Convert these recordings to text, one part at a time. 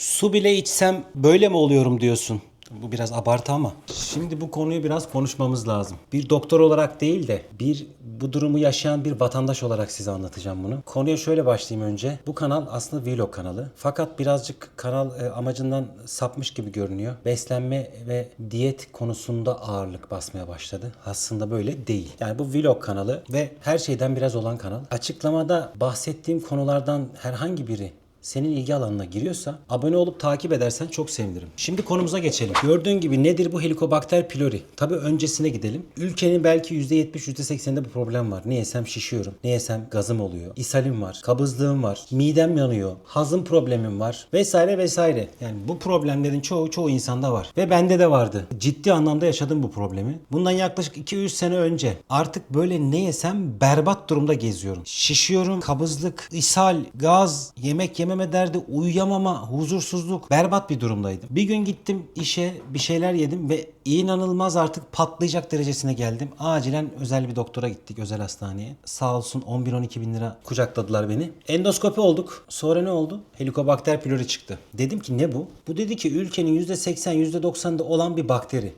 Su bile içsem böyle mi oluyorum diyorsun. Bu biraz abartı ama. Şimdi bu konuyu biraz konuşmamız lazım. Bir doktor olarak değil de bir bu durumu yaşayan bir vatandaş olarak size anlatacağım bunu. Konuya şöyle başlayayım önce. Bu kanal aslında vlog kanalı. Fakat birazcık kanal e, amacından sapmış gibi görünüyor. Beslenme ve diyet konusunda ağırlık basmaya başladı. Aslında böyle değil. Yani bu vlog kanalı ve her şeyden biraz olan kanal. Açıklamada bahsettiğim konulardan herhangi biri senin ilgi alanına giriyorsa abone olup takip edersen çok sevinirim. Şimdi konumuza geçelim. Gördüğün gibi nedir bu Helicobacter pylori? Tabi öncesine gidelim. Ülkenin belki %70 %80'inde bu problem var. Ne yesem şişiyorum. Ne yesem gazım oluyor. İshalim var. Kabızlığım var. Midem yanıyor. Hazım problemim var. Vesaire vesaire. Yani bu problemlerin çoğu çoğu insanda var. Ve bende de vardı. Ciddi anlamda yaşadım bu problemi. Bundan yaklaşık 2-3 sene önce artık böyle ne yesem berbat durumda geziyorum. Şişiyorum, kabızlık, ishal, gaz, yemek yememe derdi, uyuyamama, huzursuzluk, berbat bir durumdaydım. Bir gün gittim işe bir şeyler yedim ve inanılmaz artık patlayacak derecesine geldim. Acilen özel bir doktora gittik, özel hastaneye. Sağ olsun 11-12 bin lira kucakladılar beni. Endoskopi olduk. Sonra ne oldu? Helikobakter pylori çıktı. Dedim ki ne bu? Bu dedi ki ülkenin %80, %90'da olan bir bakteri.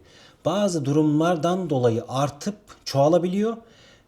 Bazı durumlardan dolayı artıp çoğalabiliyor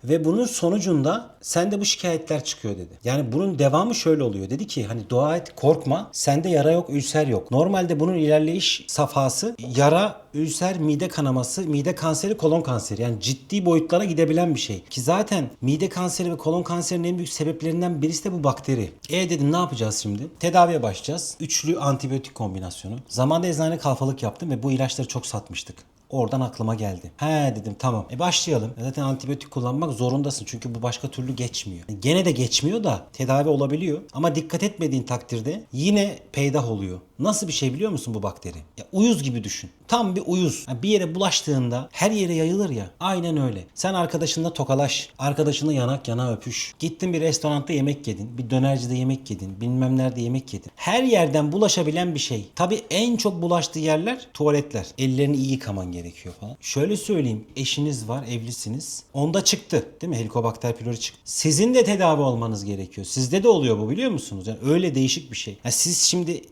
ve bunun sonucunda sende bu şikayetler çıkıyor dedi. Yani bunun devamı şöyle oluyor. Dedi ki hani dua et korkma sende yara yok ülser yok. Normalde bunun ilerleyiş safhası yara, ülser, mide kanaması, mide kanseri, kolon kanseri. Yani ciddi boyutlara gidebilen bir şey. Ki zaten mide kanseri ve kolon kanserinin en büyük sebeplerinden birisi de bu bakteri. E dedim ne yapacağız şimdi? Tedaviye başlayacağız. Üçlü antibiyotik kombinasyonu. Zamanında eczane kalfalık yaptım ve bu ilaçları çok satmıştık. Oradan aklıma geldi. He dedim tamam. E başlayalım. Zaten antibiyotik kullanmak zorundasın. Çünkü bu başka türlü geçmiyor. Yani gene de geçmiyor da tedavi olabiliyor. Ama dikkat etmediğin takdirde yine peydah oluyor. Nasıl bir şey biliyor musun bu bakteri? Ya uyuz gibi düşün. Tam bir uyuz. Yani bir yere bulaştığında her yere yayılır ya. Aynen öyle. Sen arkadaşınla tokalaş. Arkadaşınla yanak yana öpüş. Gittin bir restoranda yemek yedin. Bir dönercide yemek yedin. Bilmem nerede yemek yedin. Her yerden bulaşabilen bir şey. Tabii en çok bulaştığı yerler tuvaletler. Ellerini iyi yıkaman gerekiyor falan. Şöyle söyleyeyim. Eşiniz var, evlisiniz. Onda çıktı. Değil mi? Helikobakter pylori çıktı. Sizin de tedavi olmanız gerekiyor. Sizde de oluyor bu biliyor musunuz? Yani öyle değişik bir şey. Yani siz şimdi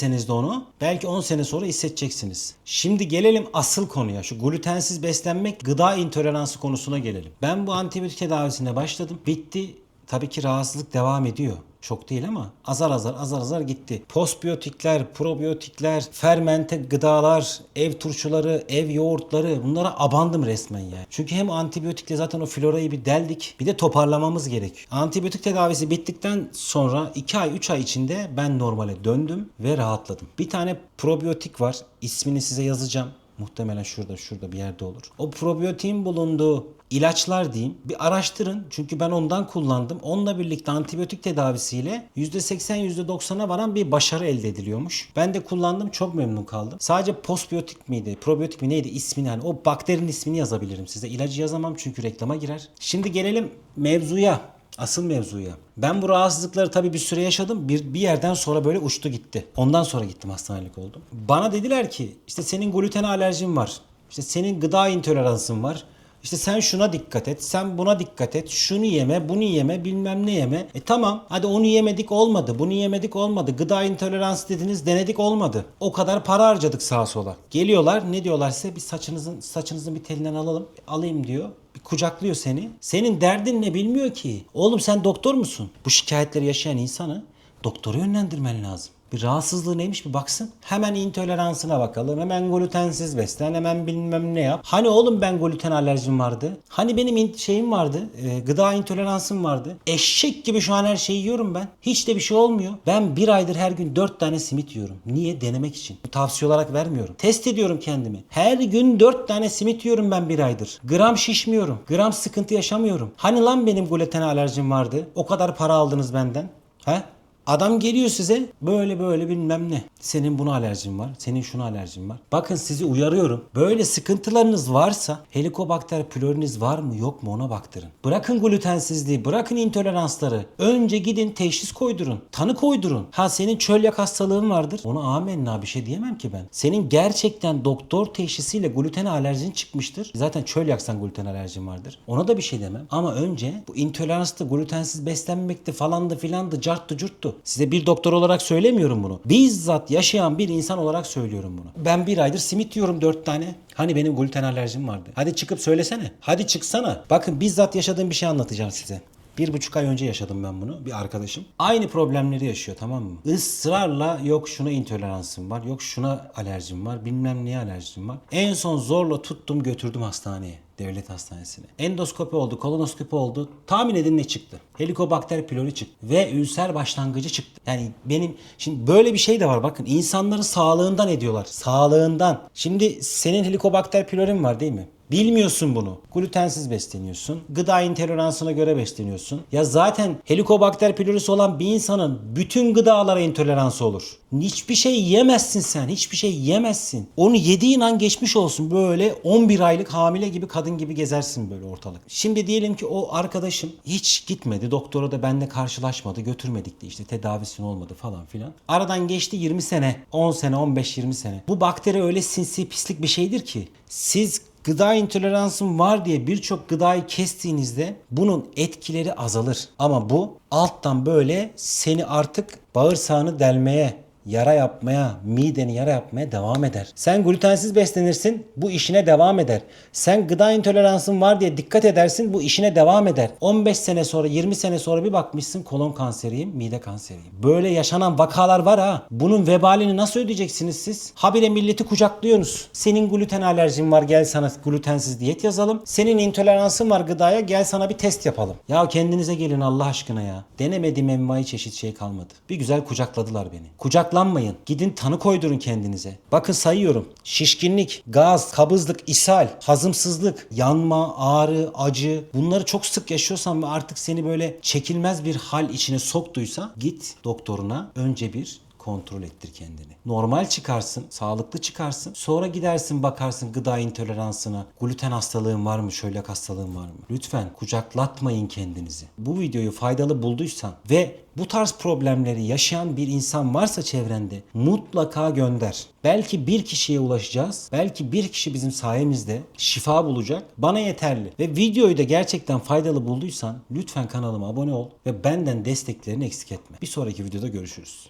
hissetmeseniz de onu belki 10 sene sonra hissedeceksiniz. Şimdi gelelim asıl konuya. Şu glutensiz beslenmek, gıda intoleransı konusuna gelelim. Ben bu antibiyotik tedavisine başladım. Bitti. Tabii ki rahatsızlık devam ediyor. Çok değil ama azar azar azar azar gitti. Postbiyotikler, probiyotikler, fermente gıdalar, ev turşuları, ev yoğurtları bunlara abandım resmen yani. Çünkü hem antibiyotikle zaten o florayı bir deldik bir de toparlamamız gerekiyor. Antibiyotik tedavisi bittikten sonra 2 ay 3 ay içinde ben normale döndüm ve rahatladım. Bir tane probiyotik var. İsmini size yazacağım. Muhtemelen şurada şurada bir yerde olur. O probiyotiğin bulunduğu ilaçlar diyeyim bir araştırın. Çünkü ben ondan kullandım. Onunla birlikte antibiyotik tedavisiyle %80 %90'a varan bir başarı elde ediliyormuş. Ben de kullandım çok memnun kaldım. Sadece postbiyotik miydi, probiyotik mi neydi ismini hani o bakterinin ismini yazabilirim size. İlacı yazamam çünkü reklama girer. Şimdi gelelim mevzuya. Asıl mevzuya. Ben bu rahatsızlıkları tabii bir süre yaşadım. Bir, bir yerden sonra böyle uçtu gitti. Ondan sonra gittim hastanelik oldum. Bana dediler ki işte senin gluten alerjin var. İşte senin gıda intoleransın var. İşte sen şuna dikkat et, sen buna dikkat et, şunu yeme, bunu yeme, bilmem ne yeme. E tamam, hadi onu yemedik olmadı, bunu yemedik olmadı, gıda intoleransı dediniz denedik olmadı. O kadar para harcadık sağa sola. Geliyorlar ne diyorlar size bir saçınızın saçınızın bir telinden alalım, alayım diyor. Kucaklıyor seni. Senin derdin ne bilmiyor ki. Oğlum sen doktor musun? Bu şikayetleri yaşayan insanı doktora yönlendirmen lazım. Bir rahatsızlığı neymiş bir baksın. Hemen intoleransına bakalım. Hemen glutensiz beslen. Hemen bilmem ne yap. Hani oğlum ben gluten alerjim vardı. Hani benim şeyim vardı. e, gıda intoleransım vardı. Eşek gibi şu an her şeyi yiyorum ben. Hiç de bir şey olmuyor. Ben bir aydır her gün dört tane simit yiyorum. Niye? Denemek için. Bu tavsiye olarak vermiyorum. Test ediyorum kendimi. Her gün dört tane simit yiyorum ben bir aydır. Gram şişmiyorum. Gram sıkıntı yaşamıyorum. Hani lan benim gluten alerjim vardı. O kadar para aldınız benden. He? Adam geliyor size böyle böyle bilmem ne. Senin buna alerjin var. Senin şuna alerjin var. Bakın sizi uyarıyorum. Böyle sıkıntılarınız varsa helikobakter pyloriniz var mı yok mu ona baktırın. Bırakın glutensizliği, bırakın intoleransları. Önce gidin teşhis koydurun. Tanı koydurun. Ha senin çölyak hastalığın vardır. Ona amenna bir şey diyemem ki ben. Senin gerçekten doktor teşhisiyle gluten alerjin çıkmıştır. Zaten çölyaksan gluten alerjin vardır. Ona da bir şey demem. Ama önce bu intoleranstı, glutensiz beslenmekti falandı filandı, carttı curttu. Size bir doktor olarak söylemiyorum bunu. Bizzat yaşayan bir insan olarak söylüyorum bunu. Ben bir aydır simit yiyorum dört tane. Hani benim gluten alerjim vardı. Hadi çıkıp söylesene. Hadi çıksana. Bakın bizzat yaşadığım bir şey anlatacağım size. Bir buçuk ay önce yaşadım ben bunu bir arkadaşım. Aynı problemleri yaşıyor tamam mı? Israrla yok şuna intoleransım var, yok şuna alerjim var, bilmem neye alerjim var. En son zorla tuttum götürdüm hastaneye. Devlet hastanesine. Endoskopi oldu, kolonoskopi oldu. Tahmin edin ne çıktı? Helikobakter pylori çıktı. Ve ülser başlangıcı çıktı. Yani benim şimdi böyle bir şey de var bakın. insanları sağlığından ediyorlar. Sağlığından. Şimdi senin helikobakter pylorin var değil mi? Bilmiyorsun bunu. Glutensiz besleniyorsun. Gıda intoleransına göre besleniyorsun. Ya zaten helikobakter pylorisi olan bir insanın bütün gıdalara intoleransı olur. Hiçbir şey yemezsin sen. Hiçbir şey yemezsin. Onu yediğin an geçmiş olsun. Böyle 11 aylık hamile gibi kadın gibi gezersin böyle ortalık. Şimdi diyelim ki o arkadaşım hiç gitmedi. Doktora da benimle karşılaşmadı. Götürmedik de işte tedavisinin olmadı falan filan. Aradan geçti 20 sene. 10 sene, 15-20 sene. Bu bakteri öyle sinsi pislik bir şeydir ki siz gıda intoleransım var diye birçok gıdayı kestiğinizde bunun etkileri azalır. Ama bu alttan böyle seni artık bağırsağını delmeye, yara yapmaya, mideni yara yapmaya devam eder. Sen glutensiz beslenirsin, bu işine devam eder. Sen gıda intoleransın var diye dikkat edersin, bu işine devam eder. 15 sene sonra, 20 sene sonra bir bakmışsın kolon kanseriyim, mide kanseriyim. Böyle yaşanan vakalar var ha. Bunun vebalini nasıl ödeyeceksiniz siz? Habire milleti kucaklıyorsunuz. Senin gluten alerjin var gel sana glutensiz diyet yazalım. Senin intoleransın var gıdaya gel sana bir test yapalım. Ya kendinize gelin Allah aşkına ya. Denemediğim envai çeşit şey kalmadı. Bir güzel kucakladılar beni. Kucaklanmayın. Gidin tanı koydurun kendinize. Bakın sayıyorum. Şişkinlik, gaz, kabızlık, ishal, hazımsızlık, yanma, ağrı, acı. Bunları çok sık yaşıyorsan ve artık seni böyle çekilmez bir hal içine soktuysa git doktoruna önce bir kontrol ettir kendini. Normal çıkarsın, sağlıklı çıkarsın. Sonra gidersin bakarsın gıda intoleransına. Gluten hastalığın var mı, şöyle hastalığın var mı? Lütfen kucaklatmayın kendinizi. Bu videoyu faydalı bulduysan ve bu tarz problemleri yaşayan bir insan varsa çevrende mutlaka gönder. Belki bir kişiye ulaşacağız. Belki bir kişi bizim sayemizde şifa bulacak. Bana yeterli. Ve videoyu da gerçekten faydalı bulduysan lütfen kanalıma abone ol ve benden desteklerini eksik etme. Bir sonraki videoda görüşürüz.